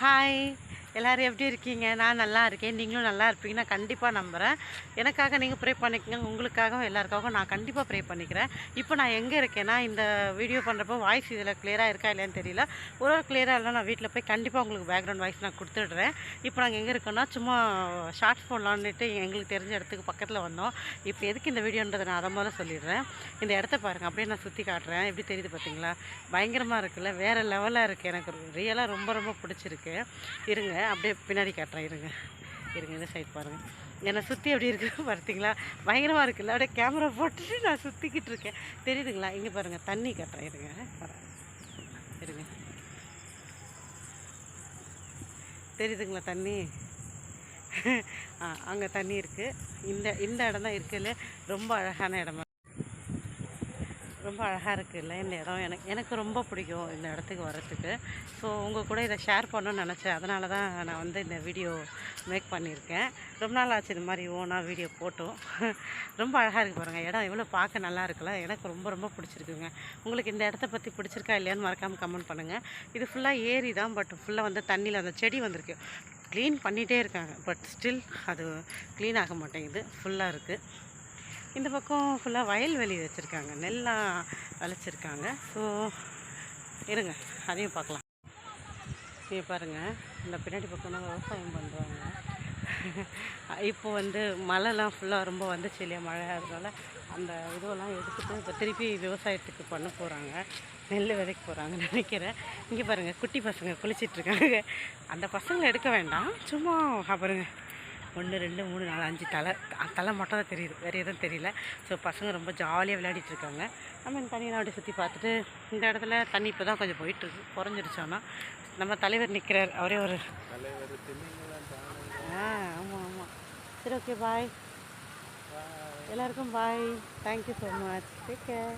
Hi. எல்லோரும் எப்படி இருக்கீங்க? நான் நல்லா இருக்கேன். நீங்களும் நல்லா இருப்பீங்க நான் கண்டிப்பாக நம்புகிறேன் எனக்காக நீங்கள் ப்ரே பண்ணிக்கோங்க. உங்களுக்காகவும் எல்லாருக்காகவும் நான் கண்டிப்பாக ப்ரே பண்ணிக்கிறேன். இப்போ நான் எங்கே இருக்கேன்னா இந்த வீடியோ பண்ணுறப்போ வாய்ஸ் இதில் கிளியராக இருக்கா இல்லையான்னு தெரியல. ஒரு ஒரு கிளியராக இல்லை நான் வீட்டில் போய் கண்டிப்பாக உங்களுக்கு பேக்ரவுண்ட் வாய்ஸ் நான் கொடுத்துடுறேன். இப்போ நாங்கள் எங்கே இருக்கோன்னா சும்மா ஷார்ட்ஸ் போடலான்னுட்டு எங்களுக்கு தெரிஞ்ச இடத்துக்கு பக்கத்தில் வந்தோம். இப்போ எதுக்கு இந்த வீடியோன்றதை நான் அதை முதல்ல சொல்லிடுறேன். இந்த இடத்த பாருங்கள் அப்படியே நான் சுற்றி காட்டுறேன். எப்படி தெரியுது பார்த்தீங்களா பயங்கரமாக இருக்குல்ல. வேறு லெவலாக இருக்குது எனக்கு ரியலாக ரொம்ப ரொம்ப பிடிச்சிருக்கு. இருங்க. அப்படியே பின்னாடி காட்டுறேன். இருங்க. இருங்க இந்த சைட் பாருங்கள் என்னை சுற்றி எப்படி இருக்குது பார்த்தீங்களா பயங்கரமாக இருக்குல்ல அப்படியே கேமரா போட்டுட்டு நான் சுற்றிக்கிட்டு இருக்கேன். தெரியுதுங்களா? இங்கே பாருங்கள் தண்ணி காட்டுறேன். இருங்க. இருங்க. தெரியுதுங்களா தண்ணி? ஆ அங்கே தண்ணி இருக்குது இந்த இந்த இடம் தான் இருக்குல்ல ரொம்ப அழகான இடமா ரொம்ப அழகாக இருக்குல்ல இந்த இடம் எனக்கு எனக்கு ரொம்ப பிடிக்கும் இந்த இடத்துக்கு வரத்துக்கு ஸோ உங்கள் கூட இதை ஷேர் பண்ணணும்னு நினச்சேன். அதனால தான் நான் வந்து இந்த வீடியோ மேக் பண்ணியிருக்கேன். ரொம்ப நாள் ஆச்சு இந்த மாதிரி ஓனாக வீடியோ போட்டோம். ரொம்ப அழகாக இருக்குது பாருங்கள் இடம் எவ்வளோ பார்க்க நல்லா இருக்குல்ல. எனக்கு ரொம்ப ரொம்ப பிடிச்சிருக்குங்க. உங்களுக்கு இந்த இடத்த பற்றி பிடிச்சிருக்கா இல்லையான்னு மறக்காமல் கமெண்ட் பண்ணுங்கள் இது ஃபுல்லாக ஏரி தான் பட் ஃபுல்லாக வந்து தண்ணியில் அந்த செடி வந்திருக்கு. க்ளீன் பண்ணிகிட்டே இருக்காங்க பட் ஸ்டில் அது க்ளீன் ஆக மாட்டேங்குது. ஃபுல்லாக இருக்குது இந்த பக்கம் ஃபுல்லாக வயல்வெளி வச்சுருக்காங்க. நெல்லாம் விளைச்சிருக்காங்க. ஸோ இருங்க. அதையும் பார்க்கலாம். இங்கே பாருங்கள் இந்த பின்னாடி பக்கம்லாம் விவசாயம் பண்ணுறாங்க இப்போ வந்து மழைலாம் ஃபுல்லாக ரொம்ப வந்துச்சு இல்லையா? மழை அதனால அந்த இதுவெல்லாம் எடுத்துகிட்டு இப்போ திருப்பி விவசாயத்துக்கு பண்ண போகிறாங்க நெல் விதைக்க போகிறாங்கன்னு நினைக்கிறேன். இங்கே பாருங்கள் குட்டி பசங்க குளிச்சிட்ருக்காங்க அந்த பசங்களை எடுக்க வேண்டாம். சும்மா பாருங்கள் ஒன்று ரெண்டு மூணு நாலு அஞ்சு தலை தலை மட்டும் தான் தெரியுது. வேறு எதுவும் தெரியல. ஸோ பசங்க ரொம்ப ஜாலியாக விளையாடிட்டு இருக்காங்க. நம்ம இந்த தண்ணியெல்லாம் அப்படி சுற்றி பார்த்துட்டு இந்த இடத்துல தண்ணி இப்போ தான் கொஞ்சம் போயிட்டுருக்கு. குறைஞ்சிருச்சு ஆனால் நம்ம தலைவர் நிற்கிறார் அவரே ஒரு ஆ ஆமாம் ஆமாம் சரி ஓகே பாய் எல்லாருக்கும் bye thank you so much take care